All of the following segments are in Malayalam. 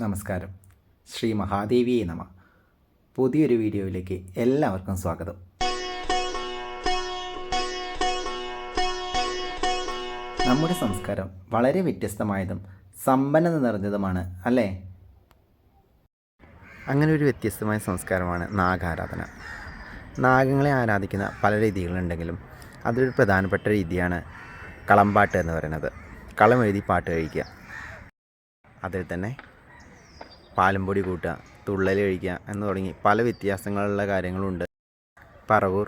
നമസ്കാരം. ശ്രീ മഹാദേവിയെ നമ. പുതിയൊരു വീഡിയോയിലേക്ക് എല്ലാവർക്കും സ്വാഗതം. നമ്മുടെ സംസ്കാരം വളരെ വ്യത്യസ്തമായതും സമ്പന്നത നിറഞ്ഞതുമാണ് അല്ലേ? അങ്ങനെ ഒരു വ്യത്യസ്തമായ സംസ്കാരമാണ് നാഗാരാധന. നാഗങ്ങളെ ആരാധിക്കുന്ന പല രീതികളുണ്ടെങ്കിലും അതിലൊരു പ്രധാനപ്പെട്ട രീതിയാണ് കളമ്പാട്ട് എന്ന് പറയുന്നത്. കളം എഴുതി പാട്ട് കഴിക്കുക. അതിൽ തന്നെ പാലും പൊടി കൂട്ടുക തുള്ളൽ കഴിക്കുക എന്ന് തുടങ്ങി പല വ്യത്യാസങ്ങളുള്ള കാര്യങ്ങളുണ്ട്. പറവൂർ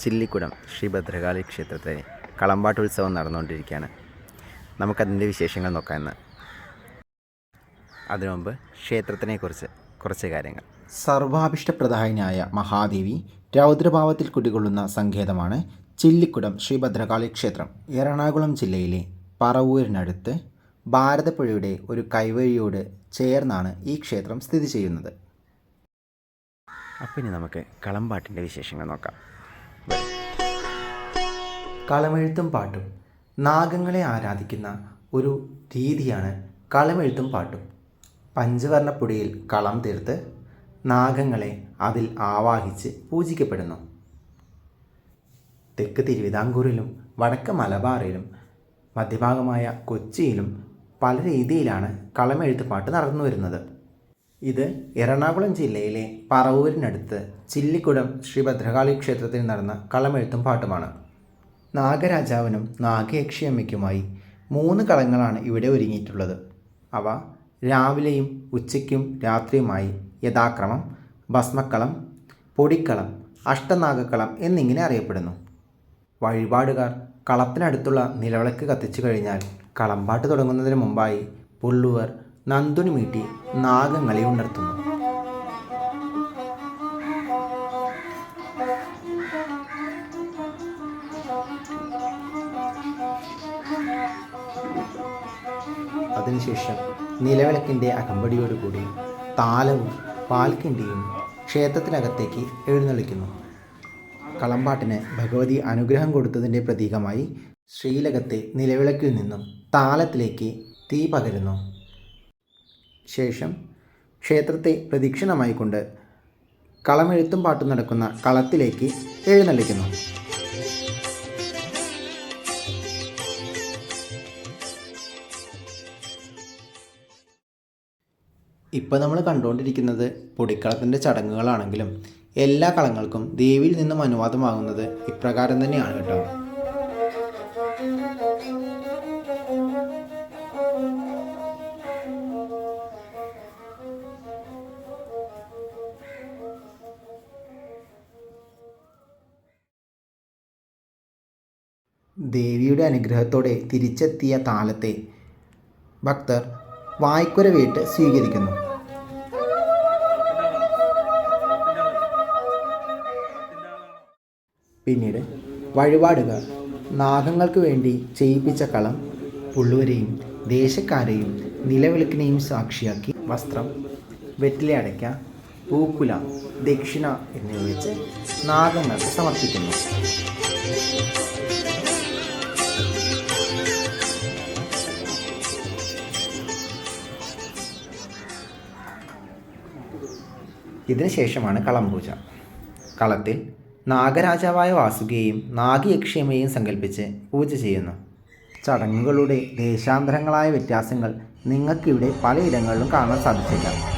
ചില്ലിക്കുടം ശ്രീ ഭദ്രകാളി ക്ഷേത്രത്തിൽ കളമ്പാട്ട് ഉത്സവം നടന്നുകൊണ്ടിരിക്കുകയാണ്. നമുക്കതിന്റെ വിശേഷങ്ങൾ നോക്കാം എന്ന് അതിനു മുമ്പ് ക്ഷേത്രത്തിനെക്കുറിച്ച് കുറച്ച് കാര്യങ്ങൾ. സർവാഭിഷ്ടപ്രദായനായ മഹാദേവി രൗദ്രഭാവത്തിൽ കുടികൊള്ളുന്ന സങ്കേതമാണ് ചില്ലിക്കുടം ശ്രീ ഭദ്രകാളി ക്ഷേത്രം. എറണാകുളം ജില്ലയിലെ പറവൂരിനടുത്ത് ഭാരതപ്പുഴയുടെ ഒരു കൈവഴിയോട് ചേർന്നാണ് ഈ ക്ഷേത്രം സ്ഥിതി ചെയ്യുന്നത്. അപ്പം ഇനി നമുക്ക് കളമ്പാട്ടിന്റെ വിശേഷങ്ങൾ നോക്കാം. കളമെഴുത്തും പാട്ടും. നാഗങ്ങളെ ആരാധിക്കുന്ന ഒരു രീതിയാണ് കളമെഴുത്തും പാട്ടും. പഞ്ചവർണപ്പൊടിയിൽ കളം തീർത്ത് നാഗങ്ങളെ അതിൽ ആവാഹിച്ച് പൂജിക്കപ്പെടുന്നു. തെക്ക് തിരുവിതാംകൂറിലും വടക്ക് മലബാറിലും മധ്യഭാഗമായ കൊച്ചിയിലും പല രീതിയിലാണ് കളമെഴുത്ത് പാട്ട് നടന്നു വരുന്നത്. ഇത് എറണാകുളം ജില്ലയിലെ പറവൂരിനടുത്ത് ചില്ലിക്കുടം ശ്രീ ഭദ്രകാളി ക്ഷേത്രത്തിൽ നടന്ന കളമെഴുത്തും പാട്ടുമാണ്. നാഗരാജാവിനും നാഗയക്ഷിയമ്മയ്ക്കുമായി മൂന്ന് കളങ്ങളാണ് ഇവിടെ ഒരുങ്ങിയിട്ടുള്ളത്. അവ രാവിലെയും ഉച്ചയ്ക്കും രാത്രിയുമായി യഥാക്രമം ഭസ്മക്കളം പൊടിക്കളം അഷ്ടനാഗക്കളം എന്നിങ്ങനെ അറിയപ്പെടുന്നു. വഴിപാടുകാർ കളത്തിനടുത്തുള്ള നിലവിളക്ക് കത്തിച്ചു കഴിഞ്ഞാൽ കളമ്പാട്ട് തുടങ്ങുന്നതിന് മുമ്പായി പുള്ളുവർ നന്ദുനി മീട്ടി നാഗങ്ങളെ ഉണർത്തുന്നു. അതിനുശേഷം നിലവിളക്കിന്റെ അകമ്പടിയോടുകൂടി താലവും പാൽക്കിണ്ടിയും ക്ഷേത്രത്തിനകത്തേക്ക് എഴുന്നള്ളിക്കുന്നു. കളമ്പാട്ടിന് ഭഗവതി അനുഗ്രഹം കൊടുത്തതിന്റെ പ്രതീകമായി ശ്രീലകത്തെ നിലവിളക്കിൽ നിന്നും താലത്തിലേക്ക് തീ പകരുന്നു. ശേഷം ക്ഷേത്രത്തെ പ്രദക്ഷിണമായിക്കൊണ്ട് കളമെഴുത്തും പാട്ടും നടക്കുന്ന കളത്തിലേക്ക് എഴുന്നള്ളിക്കുന്നു. ഇപ്പോൾ നമ്മൾ കണ്ടുകൊണ്ടിരിക്കുന്നത് പൊടിക്കളത്തിന്റെ ചടങ്ങുകളാണെങ്കിലും എല്ലാ കളങ്ങൾക്കും ദേവിയിൽ നിന്നും അനുവാദമാകുന്നത് ഇപ്രകാരം തന്നെയാണ് കേട്ടോ. അനുഗ്രഹത്തോടെ തിരിച്ചെത്തിയ താലത്തെ ഭക്തർ വായ്ക്കുര വീട്ട് സ്വീകരിക്കുന്നു. പിന്നീട് വഴിപാടുകാർ നാഗങ്ങൾക്ക് വേണ്ടി ചെയ്യിപ്പിച്ച കളം പുള്ളുവരെയും ദേശക്കാരെയും നിലവിളക്കിനെയും സാക്ഷിയാക്കി. വസ്ത്രം വെറ്റിലെ അടയ്ക്ക പൂക്കുല ദക്ഷിണ എന്നിവ വെച്ച് നാഗങ്ങൾക്ക് സമർപ്പിക്കുന്നു. ഇതിനുശേഷമാണ് കളംപൂജ. കളത്തിൽ നാഗരാജാവായ വാസുകിയെയും നാഗയക്ഷിയമ്മയെയും സങ്കല്പിച്ച് പൂജ ചെയ്യുന്നു. ചടങ്ങുകളുടെ ദേശാന്തരങ്ങളായ വ്യത്യാസങ്ങൾ നിങ്ങൾക്കിവിടെ പലയിടങ്ങളിലും കാണാൻ സാധിച്ചേക്കാം.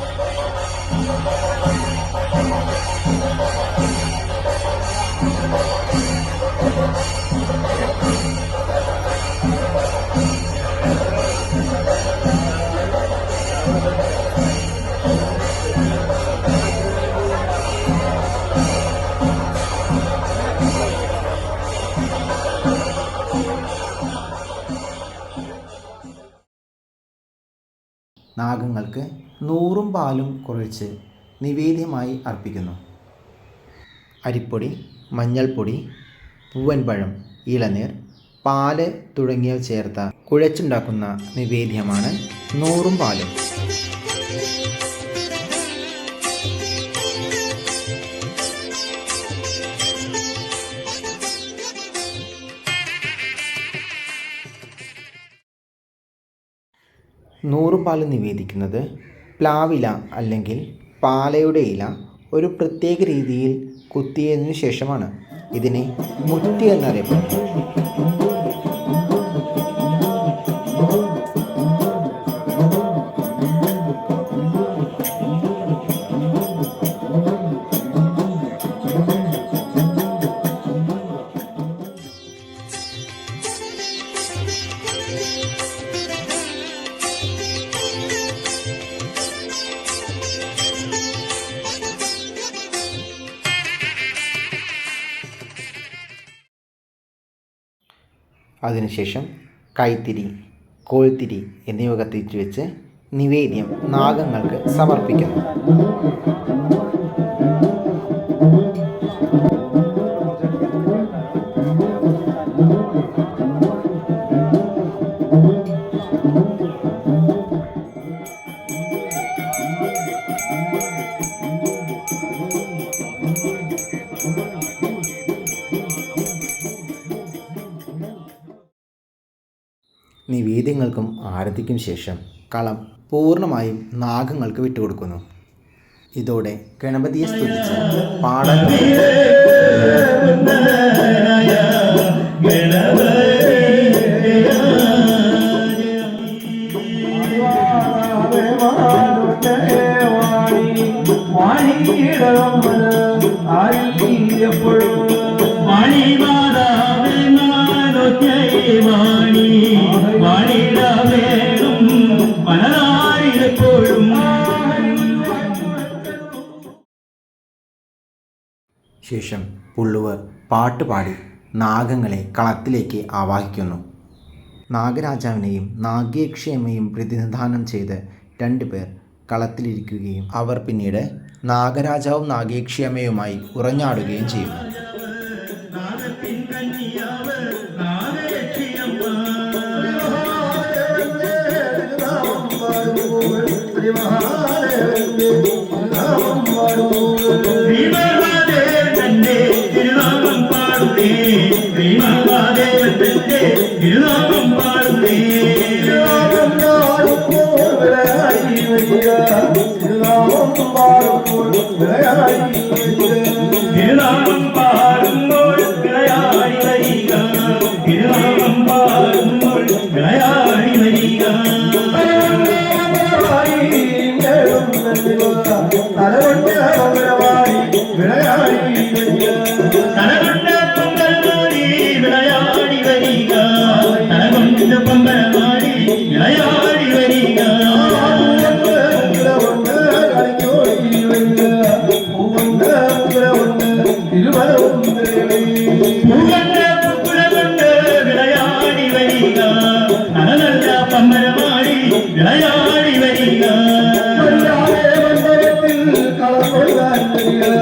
നാഗങ്ങൾക്ക് നൂറും പാലും കുഴച്ച് നിവേദ്യമായി അർപ്പിക്കുന്നു. അരിപ്പൊടി മഞ്ഞൾപ്പൊടി പൂവൻപഴം ഇളനീർ പാൽ തുടങ്ങിയവ ചേർത്ത കുഴച്ചുണ്ടാക്കുന്ന നിവേദ്യമാണ് നൂറും പാലും. നൂറും പാൽ നിവേദിക്കുന്നത് പ്ലാവില അല്ലെങ്കിൽ പാലയുടെ ഇല ഒരു പ്രത്യേക രീതിയിൽ കുത്തിയതിനു ശേഷമാണ്. ഇതിനെ മുത്തി എന്നറിയപ്പെടുന്നത്. അതിനുശേഷം കൈത്തിരി കോൽത്തിരി എന്നിവ കത്തിച്ചു വെച്ച് നിവേദ്യം നാഗങ്ങൾക്ക് സമർപ്പിക്കുന്നു. ആരതിക്കും ശേഷം കളം പൂർണമായും നാഗങ്ങൾക്ക് വിട്ടുകൊടുക്കുന്നു. ഇതോടെ ഗണപതിയെ സ്തുതിച്ച് പാടാൻ ശേഷം പുള്ളുവർ പാട്ടുപാടി നാഗങ്ങളെ കളത്തിലേക്ക് ആവാഹിക്കുന്നു നാഗരാജാവിനെയും നാഗേക്ഷയമ്മയും പ്രതിനിധാനം ചെയ്ത് രണ്ടുപേർ കളത്തിലിരിക്കുകയും അവർ പിന്നീട് നാഗരാജാവും നാഗേക്ഷിയമ്മയുമായി ഉറഞ്ഞാടുകയും ചെയ്യുന്നു ശ്രീമഹാദേവന്റെ Yeah.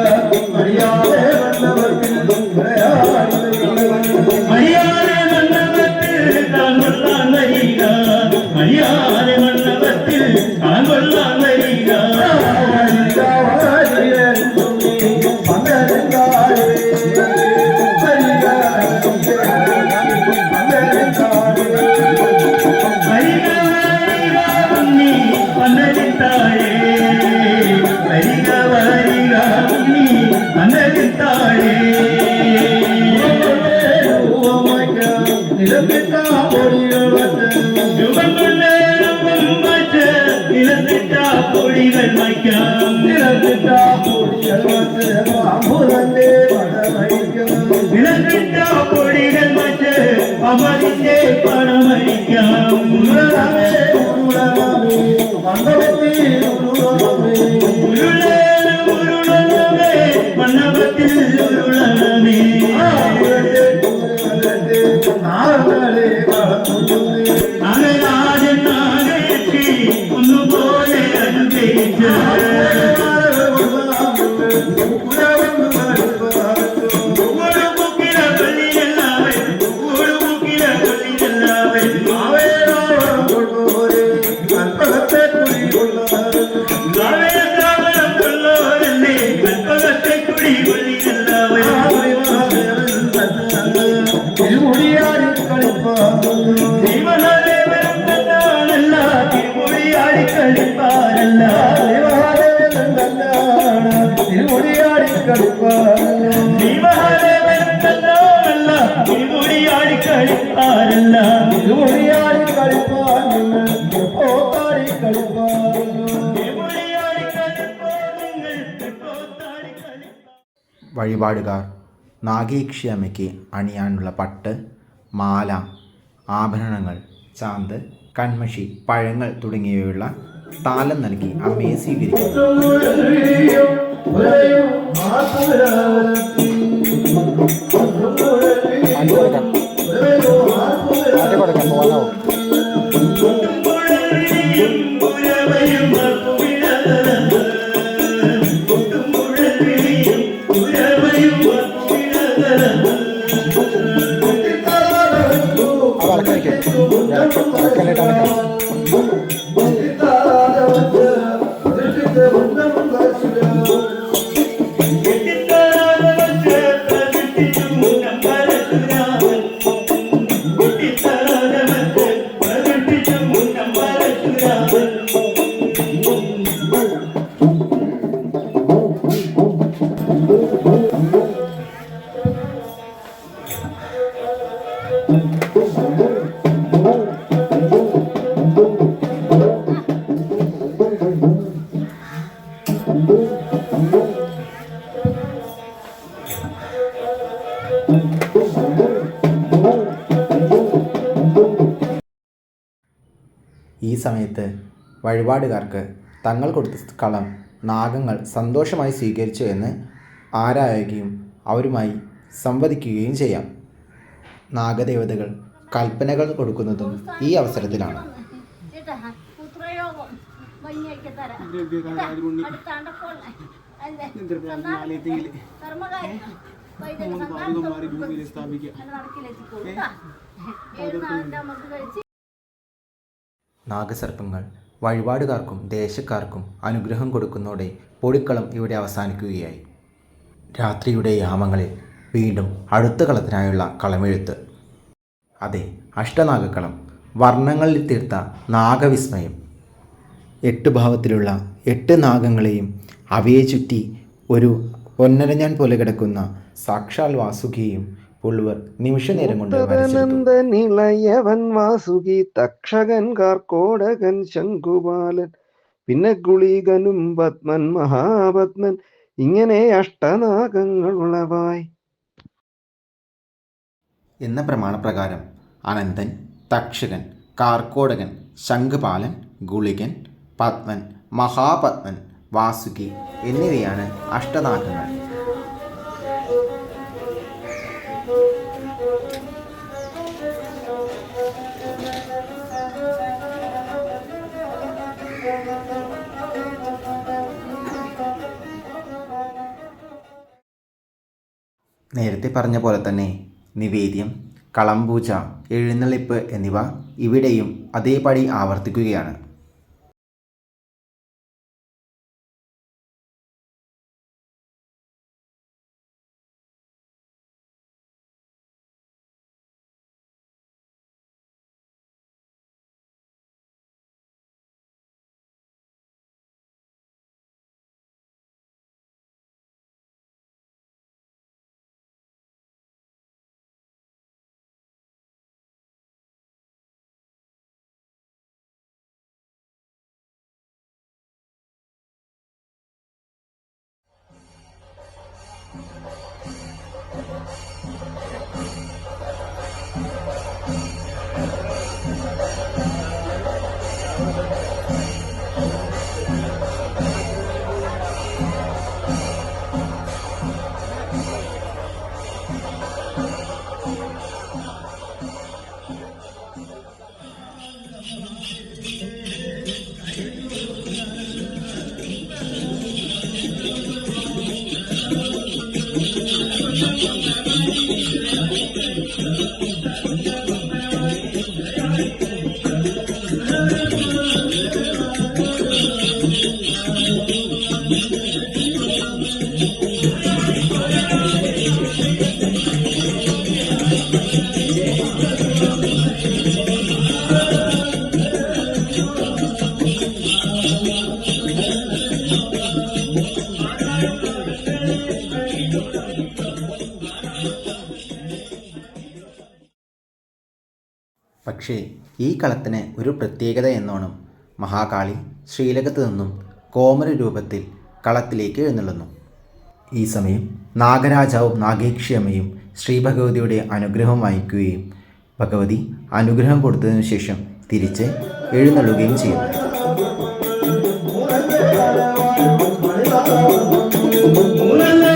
said, my God. വഴിപാടുകാർ. നാഗീക്ഷിയമ്മയ്ക്ക് അണിയാനുള്ള പട്ട് മാല ആഭരണങ്ങൾ ചാന്ത് കൺമഷി പഴങ്ങൾ തുടങ്ങിയവയുള്ള താലം നൽകി അമ്മയെ സ്വീകരിക്കും സമയത്ത് വഴിപാടുകാർക്ക് തങ്ങൾ കൊടുത്ത കളം നാഗങ്ങൾ സന്തോഷമായി സ്വീകരിച്ചു എന്ന് ആരായുകയും അവരുമായി സംവദിക്കുകയും ചെയ്യാം നാഗദേവതകൾ കൽപ്പനകൾ കൊടുക്കുന്നതും ഈ അവസരത്തിലാണ് സ്ഥാപിക്കുക പുത്രയോഗം നാഗസർപ്പങ്ങൾ വഴിപാടുകാർക്കും ദേശക്കാർക്കും അനുഗ്രഹം കൊടുക്കുന്നതോടെ പൊടിക്കളം ഇവിടെ അവസാനിക്കുകയായി. രാത്രിയുടെ യാമങ്ങളിൽ വീണ്ടും അടുത്ത കളത്തിനായുള്ള കളമെഴുത്ത്. അതെ അഷ്ടനാഗക്കളം വർണങ്ങളിൽ തീർത്ത നാഗവിസ്മയം. എട്ട് ഭാവത്തിലുള്ള എട്ട് നാഗങ്ങളെയും അവയെ ചുറ്റി ഒരു പൊന്നരഞ്ഞാൻ പോലെ കിടക്കുന്ന സാക്ഷാൽ വാസുകിയും പുള്ളുവർ നിമിഷനേരം കൊണ്ട് വരച്ചെടുത്തു. നിളയവൻ വാസുകി തക്ഷകൻ കാർക്കോടകൻ ശംഖുപാലൻ പിന്നെ ഗുളികനും പത്മൻ മഹാപത്മൻ ഇങ്ങനെ അഷ്ടനാഗങ്ങൾ ഉളവായി എന്ന പ്രമാണപ്രകാരം അനന്തൻ തക്ഷകൻ കാർക്കോടകൻ ശംഖുപാലൻ ഗുളികൻ പത്മൻ മഹാപത്മൻ വാസുകി എന്നിവയാണ് അഷ്ടനാഗങ്ങൾ. നേരത്തെ പറഞ്ഞ പോലെ തന്നെ നിവേദ്യം കളംപൂജ എഴുന്നള്ളിപ്പ് എന്നിവ ഇവിടെയും അതേപടി ആവർത്തിക്കുകയാണ്. Thank you. കളത്തിന് ഒരു പ്രത്യേകത എന്നോണം മഹാകാളി ശ്രീലകത്ത് നിന്നും കോമര രൂപത്തിൽ കളത്തിലേക്ക് എഴുന്നള്ളുന്നു. ഈ സമയം നാഗരാജാവും നാഗേക്ഷിയമ്മയും ശ്രീഭഗവതിയുടെ അനുഗ്രഹം വാങ്ങിക്കുകയും ഭഗവതി അനുഗ്രഹം കൊടുത്തതിനു ശേഷം തിരിച്ച് എഴുന്നള്ളുകയും ചെയ്യുന്നു. മൂന്നല്ല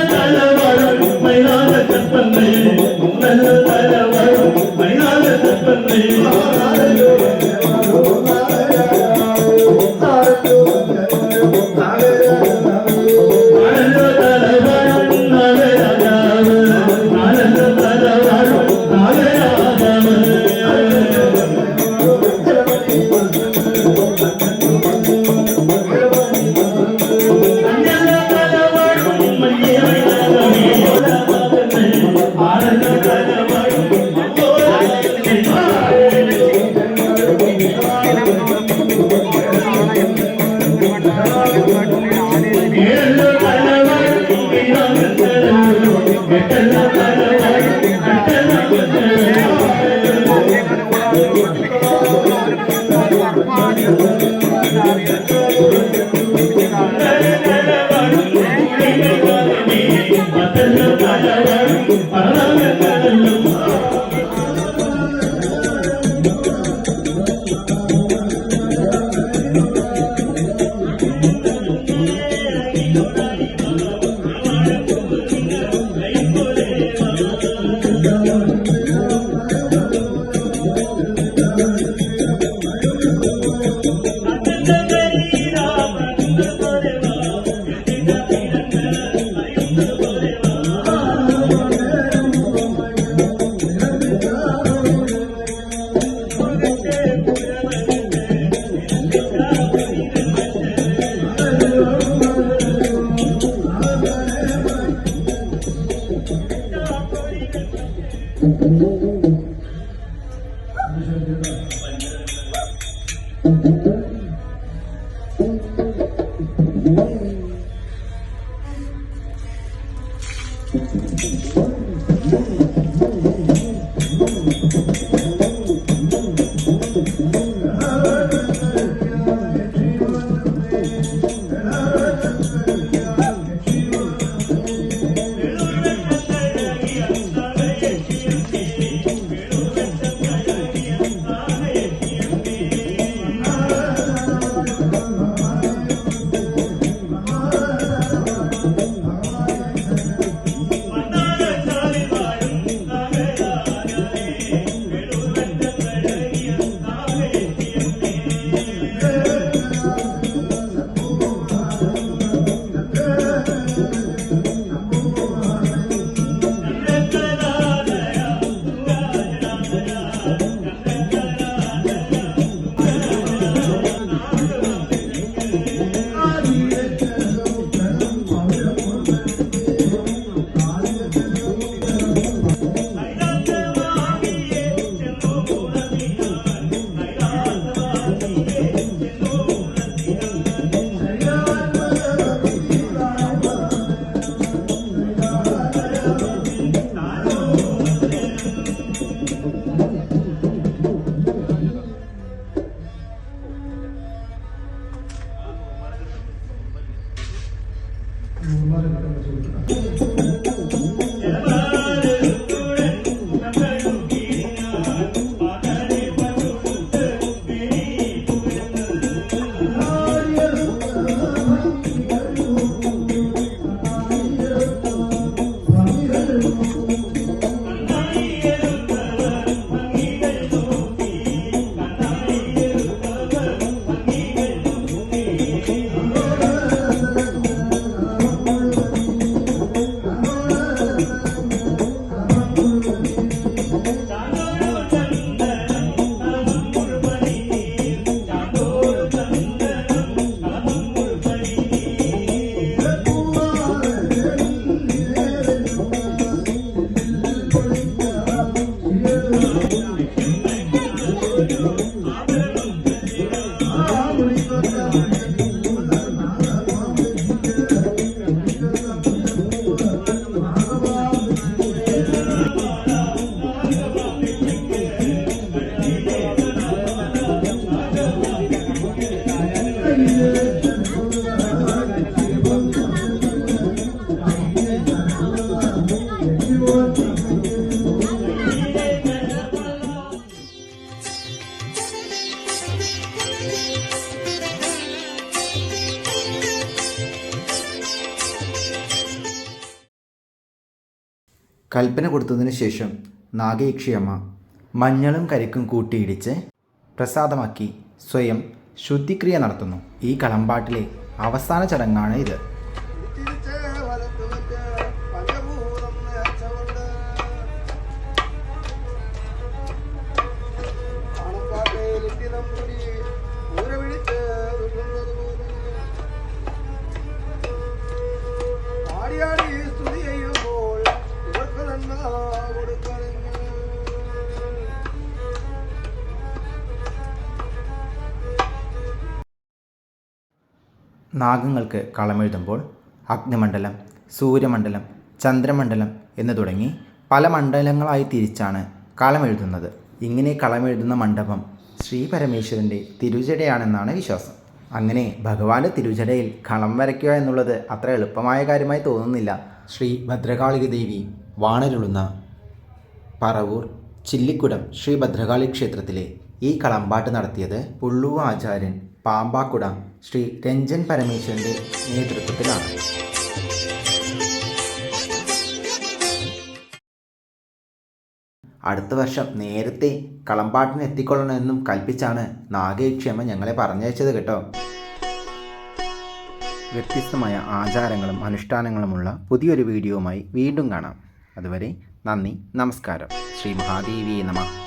കൽപ്പന കൊടുത്തതിന് ശേഷം നാഗയക്ഷിയമ്മ മഞ്ഞളും കരിക്കും കൂട്ടിയിടിച്ച് പ്രസാദമാക്കി സ്വയം ശുദ്ധിക്രിയ നടത്തുന്നു. ഈ കളമ്പാട്ടിലെ അവസാന ചടങ്ങാണ് ഇത്. നാഗങ്ങൾക്ക് കളമെഴുതുമ്പോൾ അഗ്നിമണ്ഡലം സൂര്യമണ്ഡലം ചന്ദ്രമണ്ഡലം എന്ന് തുടങ്ങി പല മണ്ഡലങ്ങളായി തിരിച്ചാണ് കളമെഴുതുന്നത്. ഇങ്ങനെ കളമെഴുതുന്ന മണ്ഡപം ശ്രീ പരമേശ്വരന്റെ തിരുചടയാണെന്നാണ് വിശ്വാസം. അങ്ങനെ ഭഗവാന്റെ തിരുചടയിൽ കളം വരയ്ക്കുക എന്നുള്ളത് അത്ര എളുപ്പമായ കാര്യമായി തോന്നുന്നില്ല. ശ്രീ ഭദ്രകാളിക ദേവി വാണരുളുന്ന പറവൂർ ചില്ലിക്കുടം ശ്രീ ഭദ്രകാളി ക്ഷേത്രത്തിലെ ഈ കളമ്പാട്ട് നടത്തിയത് പുള്ളുവ ആചാര്യൻ പാമ്പാക്കുട ശ്രീ രഞ്ജൻ പരമേശ്വരന്റെ നേതൃത്വത്തിലാണ്. അടുത്ത വർഷം നേരത്തെ കളമ്പാട്ടിന് എത്തിക്കൊള്ളണമെന്നും കൽപ്പിച്ചാണ് നാഗേക്ഷേമ ഞങ്ങളെ പറഞ്ഞയച്ചത് കേട്ടോ. വ്യത്യസ്തമായ ആചാരങ്ങളും അനുഷ്ഠാനങ്ങളുമുള്ള പുതിയൊരു വീഡിയോയുമായി വീണ്ടും കാണാം. അതുവരെ നന്ദി നമസ്കാരം. ശ്രീ മഹാദേവിയെ നമ.